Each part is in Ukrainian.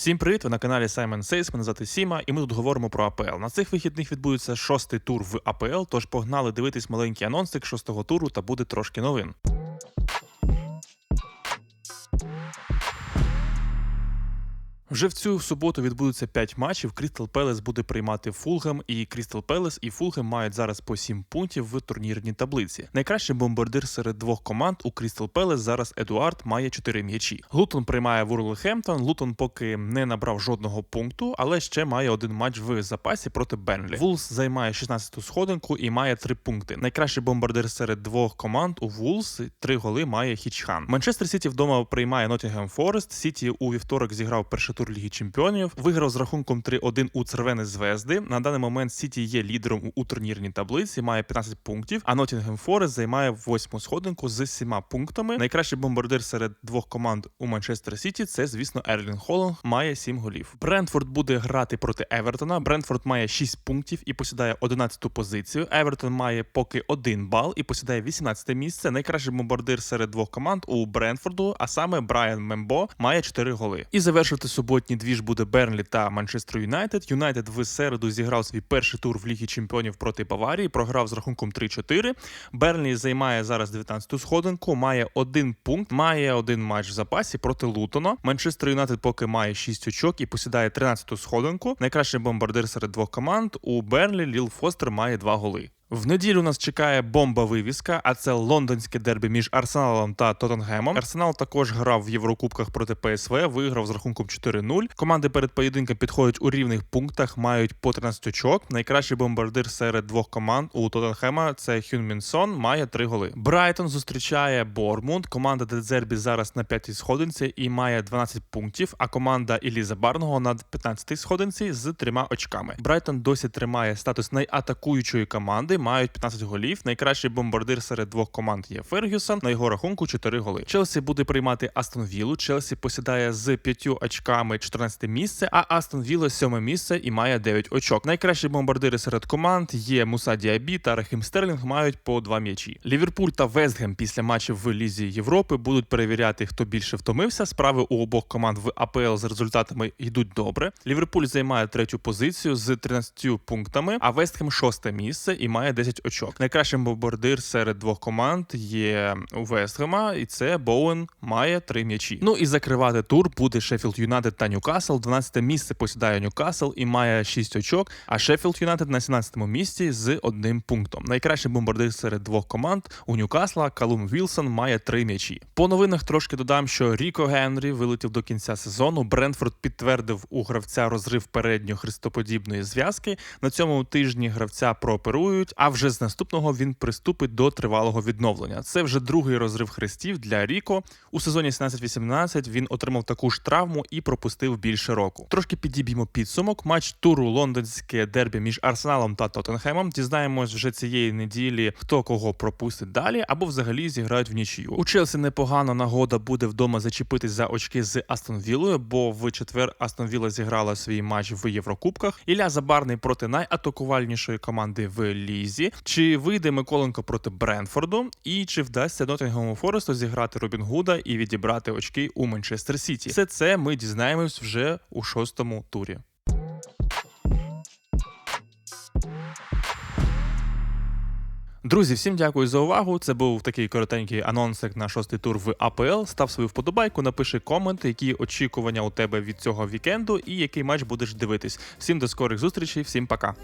Всім привіт! Ви на каналі Саймон Сейс, Мене звати Сіма, і ми тут говоримо про АПЛ. На цих вихідних відбудеться шостий тур в АПЛ, тож погнали дивитись маленький анонсик шостого туру та буде трошки новин. Вже в цю суботу відбудуться 5 матчів. Крістал Пелес буде приймати Фулгем, і Крістал Пелес і Фулгем мають зараз по 7 пунктів в турнірній таблиці. Найкращий бомбардир серед двох команд у Крістал Пелес зараз Едуард має 4 м'ячі. Лутон приймає Вурлхемптон. Лутон поки не набрав жодного пункту, але ще має один матч в запасі проти Бенлі. Вулс займає 16-ту сходинку і має 3 пункти. Найкращий бомбардир серед двох команд у Вулс 3 голи має Хічхан. Манчестер Сіті вдома приймає Ноттінгем Форест. Сіті у вівторок зіграв перший тур Ліги Чемпіонів. Виграв з рахунком 3-1 у Цервени Звезди. На даний момент Сіті є лідером у турнірній таблиці, має 15 пунктів. А Ноттінгем Форест займає восьму сходинку з сіма пунктами. Найкращий бомбардир серед двох команд у Манчестер Сіті це, звісно, Ерлін Холланд має 7 голів. Брентфорд буде грати проти Евертона. Брентфорд має 6 пунктів і посідає 11-ту позицію. Евертон має поки 1 бал і посідає 18 місце. Найкращий бомбардир серед двох команд у Брентфорду, а саме Брайан Мембо має 4 голи. І завершити суботній двіж буде Бернлі та Манчестер Юнайтед. Юнайтед в середу зіграв свій перший тур в Лігі Чемпіонів проти Баварії. Програв з рахунком 3-4. Берлі займає зараз 19-ту сходинку, має один пункт, має один матч в запасі проти Лутона. Манчестер Юнайтед поки має 6 очок і посідає 13-ту сходинку. Найкращий бомбардир серед двох команд. У Берлі Ліл Фостер має 2 голи. В неділю нас чекає бомба вивіска, а це лондонське дербі між Арсеналом та Тоттенгемом. Арсенал також грав в Єврокубках проти ПСВ, виграв з рахунком 4-0. Команди перед поєдинком підходять у рівних пунктах, мають по 13 очок. Найкращий бомбардир серед двох команд у Тоттенхема це Хюн Мінсон, має 3 голи. Брайтон зустрічає Бормунд. Команда Дедзербі зараз на п'ятій сходинці і має 12 пунктів. А команда Іліза Барного на 15-й сходинці з трьома очками. Брайтон досі тримає статус найатакуючої команди мають 15 голів. Найкращий бомбардир серед двох команд є Фергюсон. На його рахунку 4 голи. Челсі буде приймати Астон Віллу. Челсі посідає з 5 очками 14 місце, а Астон Вілла 7 місце і має 9 очок. Найкращі бомбардири серед команд є Муса Діабі та Рахім Стерлінг мають по 2 м'ячі. Ліверпуль та Вестгем після матчів в Лізі Європи будуть перевіряти, хто більше втомився. Справи у обох команд в АПЛ з результатами йдуть добре. Ліверпуль займає третю позицію з 13 пунктами, а Вестгем шосте місце і має 10 очок. Найкращим бомбардир серед двох команд є у Вестгема, і це Боуен має 3 м'ячі. Ну і закривати тур буде Шеффілд Юнайтед та Ньюкасл. 12 місце посідає Ньюкасл і має 6 очок. А Шеффілд Юнайтед на 17-му місці з одним пунктом. Найкращий бомбардир серед двох команд у Ньюкасла Калум Вілсон має 3 м'ячі. По новинах трошки додам, що Ріко Генрі вилетів до кінця сезону. Брентфорд підтвердив у гравця розрив передньої хрестоподібної зв'язки. На цьому тижні гравця прооперують. А вже з наступного він приступить до тривалого відновлення. Це вже другий розрив хрестів для Ріко. У сезоні 17-18 він отримав таку ж травму і пропустив більше року. Трошки підіб'ємо підсумок. Матч туру лондонське дербі між Арсеналом та Тоттенхемом. Дізнаємось вже цієї неділі, хто кого пропустить далі, або взагалі зіграють в нічию. У Челсі непогана нагода буде вдома зачепитись за очки з Астон Віллою, бо в четвер Астон Вілла зіграла свій матч в Єврокубках. Ілля Забарний проти найатакувальнішої команди в лізі. Чи вийде Миколенко проти Бренфорду, і чи вдасться Ноттінгему Форесту зіграти Робін Гуда і відібрати очки у Манчестер Сіті? Все це ми дізнаємось вже у шостому турі. Друзі, всім дякую за увагу. Це був такий коротенький анонсик на шостий тур в АПЛ. Став свою вподобайку, напиши комент, які очікування у тебе від цього вікенду і який матч будеш дивитись. Всім до скорих зустрічей, всім пока.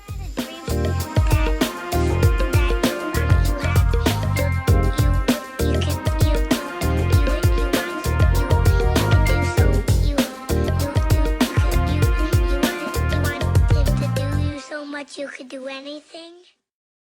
You could do anything.